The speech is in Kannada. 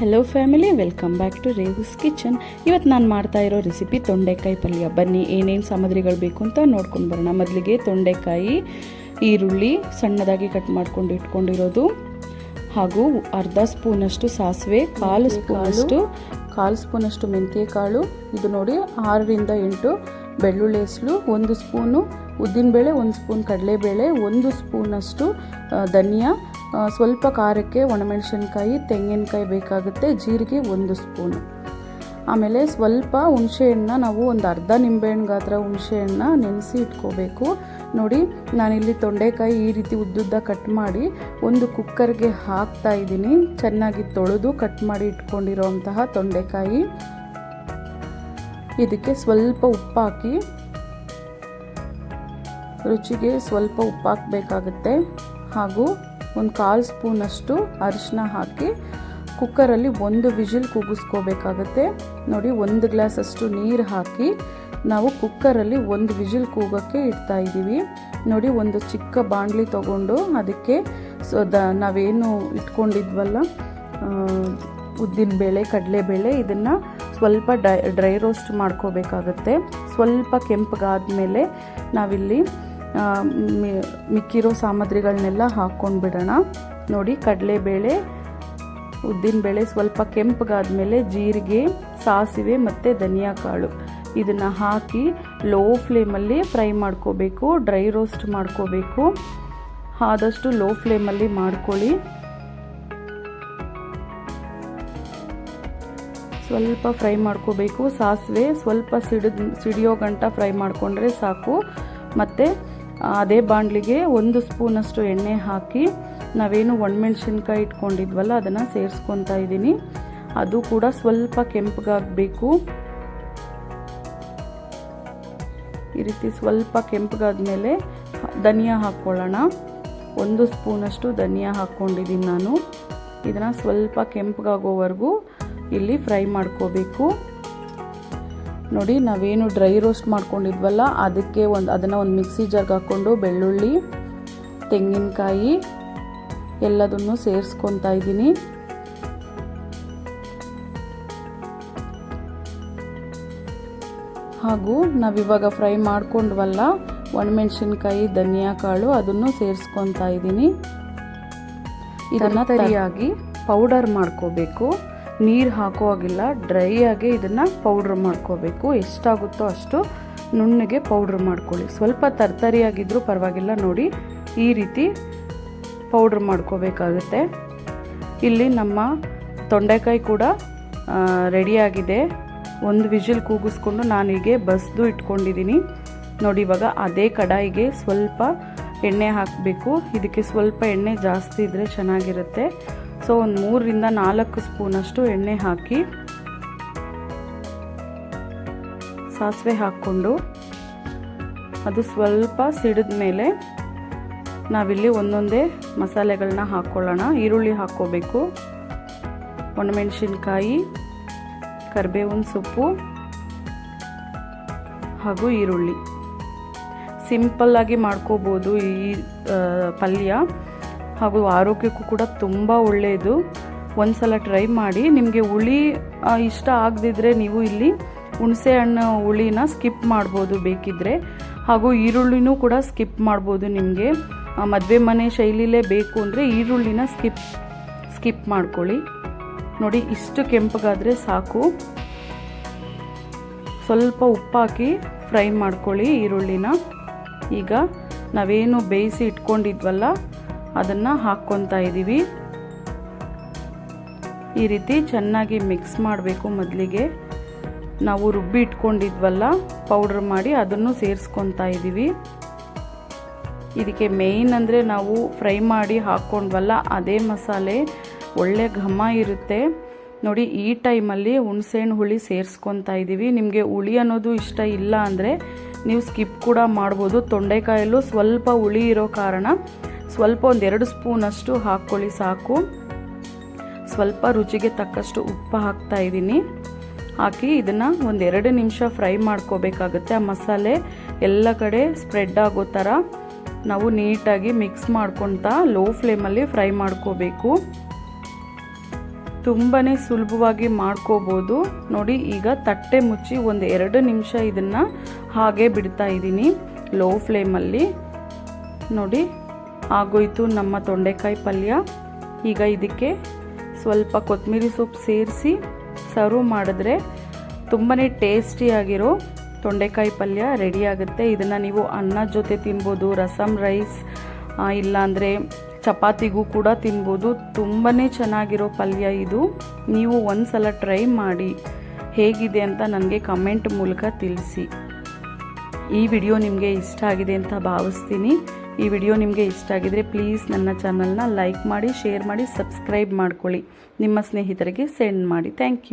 Hello family welcome back to Reva's kitchen ಇವತ್ತು ನಾನು ಮಾಡ್ತಾ ಇರೋ ರೆಸಿಪಿ ತೊಂಡೆಕಾಯಿ ಪಲ್ಯ. ಬನ್ನಿ ಏನೇನು ಸಾಮಗ್ರಿಗಳು ಬೇಕು ಅಂತ ನೋಡ್ಕೊಂಡು ಬರೋಣ. ಮೊದಲಿಗೆ ತೊಂಡೆಕಾಯಿ ಈರುಳ್ಳಿ ಸಣ್ಣದಾಗಿ ಕಟ್ ಮಾಡ್ಕೊಂಡು ಇಟ್ಕೊಂಡಿರೋದು. ಹಾಗೂ ಅರ್ಧ ಸ್ಪೂನಷ್ಟು ಸಾಸಿವೆ ಕಾಲು ಸ್ಪೂನಷ್ಟು ಕಾಲು ಸ್ಪೂನಷ್ಟು ಮೆಂತ್ಯೆ ಕಾಳು. ಇದು ನೋಡಿ ಆರರಿಂದ ಎಂಟು ಬೆಳ್ಳುಳ್ಳಿ ಹೆಸಲು ಒಂದು ಸ್ಪೂನು ಉದ್ದಿನಬೇಳೆ ಒಂದು ಸ್ಪೂನ್ ಕಡಲೆಬೇಳೆ, ಒಂದು ಸ್ಪೂನಷ್ಟು ಧನಿಯಾ ಸ್ವಲ್ಪ ಖಾರಕ್ಕೆ ಒಣಮೆಣಸಿನ್ಕಾಯಿ, ತೆಂಗಿನಕಾಯಿ ಬೇಕಾಗುತ್ತೆ, ಜೀರಿಗೆ ಒಂದು ಸ್ಪೂನು. ಆಮೇಲೆ ಸ್ವಲ್ಪ ಹುಣಸೆಹಣ್ಣ ನಾವು ಒಂದು ಅರ್ಧ ನಿಂಬೆಹಣ್ಣು ಗಾತ್ರ ಹುಣಸೆಹಣ್ಣ ನೆನೆಸಿ ಇಟ್ಕೋಬೇಕು. ನೋಡಿ, ನಾನಿಲ್ಲಿ ತೊಂಡೆಕಾಯಿ ಈ ರೀತಿ ಉದ್ದುದ್ದ ಕಟ್ ಮಾಡಿ ಒಂದು ಕುಕ್ಕರ್ಗೆ ಹಾಕ್ತಾ ಇದ್ದೀನಿ. ಚೆನ್ನಾಗಿ ತೊಳೆದು ಕಟ್ ಮಾಡಿ ಇಟ್ಕೊಂಡಿರೋಂತಹ ತೊಂಡೆಕಾಯಿ. ಇದಕ್ಕೆ ಸ್ವಲ್ಪ ಉಪ್ಪು ಹಾಕಿ ರುಚಿಗೆ ಸ್ವಲ್ಪ ಉಪ್ಪು ಹಾಕಬೇಕಾಗುತ್ತೆ ಹಾಗೂ ಒಂದು ಕಾಲು ಸ್ಪೂನಷ್ಟು ಅರಿಶಿನ ಹಾಕಿ ಕುಕ್ಕರಲ್ಲಿ ಒಂದು ವಿಜಿಲ್ ಕೂಗಿಸ್ಕೋಬೇಕಾಗತ್ತೆ. ನೋಡಿ, ಒಂದು ಗ್ಲಾಸಷ್ಟು ನೀರು ಹಾಕಿ ನಾವು ಕುಕ್ಕರಲ್ಲಿ ಒಂದು ವಿಜಿಲ್ ಕೂಗೋಕ್ಕೆ ಇಡ್ತಾ ಇದ್ದೀವಿ. ನೋಡಿ, ಒಂದು ಚಿಕ್ಕ ಬಾಣಲಿ ತಗೊಂಡು ಅದಕ್ಕೆ ಸೊ ದ ನಾವೇನು ಇಟ್ಕೊಂಡಿದ್ವಲ್ಲ ಉದ್ದಿನಬೇಳೆ ಕಡಲೆಬೇಳೆ ಇದನ್ನು ಸ್ವಲ್ಪ ಡೈ ಡ್ರೈ ರೋಸ್ಟ್ ಮಾಡ್ಕೋಬೇಕಾಗತ್ತೆ. ಸ್ವಲ್ಪ ಕೆಂಪಗಾದ್ಮೇಲೆ ನಾವಿಲ್ಲಿ ಆ, ಮಿ- ಮಿಕ್ಕಿರೋ ಸಾಮಗ್ರಿಗಳನ್ನೆಲ್ಲ ಹಾಕ್ಕೊಂಡು ಬಿಡೋಣ ನೋಡಿ ಕಡಲೆಬೇಳೆ ಉದ್ದಿನಬೇಳೆ ಸ್ವಲ್ಪ ಕೆಂಪಗಾದ್ಮೇಲೆ ಜೀರಿಗೆ ಸಾಸಿವೆ ಮತ್ತು ಧನಿಯಾ ಕಾಳು ಇದನ್ನು ಹಾಕಿ ಲೋ ಫ್ಲೇಮಲ್ಲಿ ಫ್ರೈ ಮಾಡ್ಕೋಬೇಕು ಡ್ರೈ ರೋಸ್ಟ್ ಮಾಡ್ಕೋಬೇಕು. ಆದಷ್ಟು ಲೋ ಫ್ಲೇಮಲ್ಲಿ ಮಾಡ್ಕೊಳ್ಳಿ. ಸ್ವಲ್ಪ ಫ್ರೈ ಮಾಡ್ಕೋಬೇಕು. ಸಾಸಿವೆ ಸ್ವಲ್ಪ ಸಿಡಿದ, ಸಿಡಿಯೋ ಗಂಟ ಫ್ರೈ ಮಾಡಿಕೊಂಡ್ರೆ ಸಾಕು. ಮತ್ತು ಅದೇ ಬಾಣಲಿಗೆ ಒಂದು ಸ್ಪೂನಷ್ಟು ಎಣ್ಣೆ ಹಾಕಿ ನಾವೇನು ಒಣಮೆಣ್ಸಿನ್ಕಾಯಿ ಇಟ್ಕೊಂಡಿದ್ವಲ್ಲ ಅದನ್ನು ಸೇರಿಸ್ಕೊತಾ ಇದ್ದೀನಿ. ಅದು ಕೂಡ ಸ್ವಲ್ಪ ಕೆಂಪಗಾಗಬೇಕು. ಈ ರೀತಿ ಸ್ವಲ್ಪ ಕೆಂಪಗಾದ್ಮೇಲೆ ಧನಿಯಾ ಹಾಕ್ಕೊಳ್ಳೋಣ. ಒಂದು ಸ್ಪೂನಷ್ಟು ಧನಿಯಾ ಹಾಕ್ಕೊಂಡಿದ್ದೀನಿ ನಾನು. ಇದನ್ನು ಸ್ವಲ್ಪ ಕೆಂಪಗಾಗೋವರೆಗೂ ಇಲ್ಲಿ ಫ್ರೈ ಮಾಡ್ಕೋಬೇಕು. ನೋಡಿ ನಾವೇನು ಡ್ರೈ ರೋಸ್ಟ್ ಮಾಡ್ಕೊಂಡಿದ್ವಲ್ಲ ಅದಕ್ಕೆ ಒಂದು ಅದನ್ನು ಒಂದು ಮಿಕ್ಸಿ ಜಾರ್ಗೆ ಹಾಕ್ಕೊಂಡು ಬೆಳ್ಳುಳ್ಳಿ ತೆಂಗಿನಕಾಯಿ ಎಲ್ಲದನ್ನು ಸೇರಿಸ್ಕೊತಾ ಇದ್ದೀನಿ. ಹಾಗೂ ನಾವಿವಾಗ ಫ್ರೈ ಮಾಡ್ಕೊಂಡ್ವಲ್ಲ ಒಣಮೆಣಸಿನ್ಕಾಯಿ ಧನಿಯಾ ಕಾಳು ಅದನ್ನು ಸೇರಿಸ್ಕೊತಾ ಇದ್ದೀನಿ. ಇದನ್ನು ತರಿಯಾಗಿ ಪೌಡರ್ ಮಾಡ್ಕೋಬೇಕು. ನೀರು ಹಾಕೋ ಹಾಗಿಲ್ಲ ಡ್ರೈ ಆಗಿ ಇದನ್ನು ಪೌಡ್ರ್ ಮಾಡ್ಕೋಬೇಕು. ಎಷ್ಟಾಗುತ್ತೋ ಅಷ್ಟು ನುಣ್ಣಗೆ ಪೌಡ್ರ್ ಮಾಡ್ಕೊಳ್ಳಿ. ಸ್ವಲ್ಪ ತರ್ತರಿಯಾಗಿದ್ದರೂ ಪರವಾಗಿಲ್ಲ ನೋಡಿ, ಈ ರೀತಿ ಪೌಡ್ರ್ ಮಾಡ್ಕೋಬೇಕಾಗುತ್ತೆ. ಇಲ್ಲಿ ನಮ್ಮ ತೊಂಡೆಕಾಯಿ ಕೂಡ ರೆಡಿಯಾಗಿದೆ ಒಂದು ವಿಜಿಲ್ ಕೂಗಿಸ್ಕೊಂಡು ನಾನೀಗೆ ಬಸ್ದು ಇಟ್ಕೊಂಡಿದ್ದೀನಿ. ನೋಡಿ, ಇವಾಗ ಅದೇ ಕಡಾಯಿಗೆ ಸ್ವಲ್ಪ ಎಣ್ಣೆ ಹಾಕಬೇಕು. ಇದಕ್ಕೆ ಸ್ವಲ್ಪ ಎಣ್ಣೆ ಜಾಸ್ತಿ ಇದ್ದರೆ ಚೆನ್ನಾಗಿರುತ್ತೆ. ಸೊ ಒಂದು ಮೂರರಿಂದ ನಾಲ್ಕು ಸ್ಪೂನಷ್ಟು ಎಣ್ಣೆ ಹಾಕಿ ಸಾಸಿವೆ ಹಾಕ್ಕೊಂಡು ಅದು ಸ್ವಲ್ಪ ಸಿಡಿದ ಮೇಲೆ ನಾವಿಲ್ಲಿ ಒಂದೊಂದೇ ಮಸಾಲೆಗಳನ್ನ ಹಾಕ್ಕೊಳ್ಳೋಣ ಈರುಳ್ಳಿ ಹಾಕ್ಕೋಬೇಕು, ಒಣಮೆಣಸಿನ್ಕಾಯಿ, ಕರಿಬೇವಿನ ಸೊಪ್ಪು ಹಾಗೂ ಈರುಳ್ಳಿ. ಸಿಂಪಲ್ಲಾಗಿ ಮಾಡ್ಕೋಬೋದು ಈ ಪಲ್ಯ. ಹಾಗೂ ಆರೋಗ್ಯಕ್ಕೂ ಕೂಡ ತುಂಬ ಒಳ್ಳೆಯದು. ಒಂದ್ಸಲ ಟ್ರೈ ಮಾಡಿ. ನಿಮಗೆ ಹುಳಿ ಇಷ್ಟ ಆಗದಿದ್ರೆ ನೀವು ಇಲ್ಲಿ ಹುಣಸೆ ಹಣ್ಣು ಹುಳಿನ ಸ್ಕಿಪ್ ಮಾಡ್ಬೋದು ಬೇಕಿದ್ರೆ. ಹಾಗೂ ಈರುಳ್ಳಿನೂ ಕೂಡ ಸ್ಕಿಪ್ ಮಾಡ್ಬೋದು ನಿಮಗೆ. ಮದುವೆ ಮನೆ ಶೈಲಿಲೇ ಬೇಕು ಅಂದರೆ ಈರುಳ್ಳಿನ ಸ್ಕಿಪ್ ಸ್ಕಿಪ್ ಮಾಡ್ಕೊಳ್ಳಿ. ನೋಡಿ, ಇಷ್ಟು ಕೆಂಪಗಾದರೆ ಸಾಕು. ಸ್ವಲ್ಪ ಉಪ್ಪು ಹಾಕಿ ಫ್ರೈ ಮಾಡ್ಕೊಳ್ಳಿ ಈರುಳ್ಳಿನ. ಈಗ ನಾವೇನು ಬೇಯಿಸಿ ಇಟ್ಕೊಂಡಿದ್ವಲ್ಲ ಅದನ್ನು ಹಾಕ್ಕೊತಾ ಇದ್ದೀವಿ ಈ ರೀತಿ ಚೆನ್ನಾಗಿ ಮಿಕ್ಸ್ ಮಾಡಬೇಕು ಮೊದಲಿಗೆ. ನಾವು ರುಬ್ಬಿ ಇಟ್ಕೊಂಡಿದ್ವಲ್ಲ ಪೌಡ್ರ್ ಮಾಡಿ ಅದನ್ನು ಸೇರಿಸ್ಕೊತಾ ಇದ್ದೀವಿ ಇದಕ್ಕೆ ಮೇಯ್ನ್ ಅಂದರೆ ನಾವು ಫ್ರೈ ಮಾಡಿ ಹಾಕ್ಕೊಂಡ್ವಲ್ಲ, ಅದೇ ಮಸಾಲೆ, ಒಳ್ಳೆ ಘಮ ಇರುತ್ತೆ. ನೋಡಿ, ಈ ಟೈಮಲ್ಲಿ ಹುಣಸೆಹಣ್ಣು ಹುಳಿ ಸೇರಿಸ್ಕೊತಾ ಇದ್ದೀವಿ ನಿಮಗೆ ಹುಳಿ ಅನ್ನೋದು ಇಷ್ಟ ಇಲ್ಲ ಅಂದರೆ ನೀವು ಸ್ಕಿಪ್ ಕೂಡ ಮಾಡ್ಬೋದು. ತೊಂಡೆಕಾಯಲ್ಲೂ ಸ್ವಲ್ಪ ಹುಳಿ ಇರೋ ಕಾರಣ. ಸ್ವಲ್ಪ ಒಂದೆರಡು ಸ್ಪೂನಷ್ಟು ಹಾಕ್ಕೊಳ್ಳಿ ಸಾಕು. ಸ್ವಲ್ಪ ರುಚಿಗೆ ತಕ್ಕಷ್ಟು ಉಪ್ಪು ಹಾಕ್ತಾ ಇದ್ದೀನಿ. ಹಾಕಿ ಇದನ್ನು ಒಂದೆರಡು ನಿಮಿಷ ಫ್ರೈ ಮಾಡ್ಕೋಬೇಕಾಗುತ್ತೆ. ಆ ಮಸಾಲೆ ಎಲ್ಲ ಕಡೆ ಸ್ಪ್ರೆಡ್ ಆಗೋ ಥರ ನಾವು ನೀಟಾಗಿ ಮಿಕ್ಸ್ ಮಾಡ್ಕೊತಾ ಲೋ ಫ್ಲೇಮಲ್ಲಿ ಫ್ರೈ ಮಾಡ್ಕೋಬೇಕು. ತುಂಬಾ ಸುಲಭವಾಗಿ ಮಾಡ್ಕೋಬೋದು. ನೋಡಿ, ಈಗ ತಟ್ಟೆ ಮುಚ್ಚಿ ಒಂದು ಎರಡು ನಿಮಿಷ ಇದನ್ನು ಹಾಗೆ ಬಿಡ್ತಾ ಇದ್ದೀನಿ ಲೋ ಫ್ಲೇಮಲ್ಲಿ. ನೋಡಿ ಆಗೋಯ್ತು ನಮ್ಮ ತೊಂಡೆಕಾಯಿ ಪಲ್ಯ. ಈಗ ಇದಕ್ಕೆ ಸ್ವಲ್ಪ ಕೊತ್ತಂಬರಿ ಸೊಪ್ಪು ಸೇರಿಸಿ ಸರ್ವ್ ಮಾಡಿದ್ರೆ ತುಂಬಾ ಟೇಸ್ಟಿಯಾಗಿರೋ ತೊಂಡೆಕಾಯಿ ಪಲ್ಯ ರೆಡಿ ಆಗುತ್ತೆ. ಇದನ್ನು ನೀವು ಅನ್ನ ಜೊತೆ ತಿನ್ಬೋದು ರಸಮ್ ರೈಸ್ ಇಲ್ಲಾಂದರೆ ಚಪಾತಿಗೂ ಕೂಡ ತಿನ್ಬೋದು. ತುಂಬಾ ಚೆನ್ನಾಗಿರೋ ಪಲ್ಯ ಇದು. ನೀವು ಒಂದು ಸಲ ಟ್ರೈ ಮಾಡಿ ಹೇಗಿದೆ ಅಂತ ನನಗೆ ಕಮೆಂಟ್ ಮೂಲಕ ತಿಳಿಸಿ. ಈ ವಿಡಿಯೋ ನಿಮಗೆ ಇಷ್ಟ ಆಗಿದೆ ಅಂತ ಭಾವಿಸ್ತೀನಿ. ಈ ವಿಡಿಯೋ ನಿಮಗೆ ಇಷ್ಟ ಆಗಿದರೆ ಪ್ಲೀಸ್ ನನ್ನ ಚಾನಲ್ನ ಲೈಕ್ ಮಾಡಿ ಶೇರ್ ಮಾಡಿ ಸಬ್ಸ್ಕ್ರೈಬ್ ಮಾಡ್ಕೊಳ್ಳಿ. ನಿಮ್ಮ ಸ್ನೇಹಿತರಿಗೆ ಸೆಂಡ್ ಮಾಡಿ. Thank you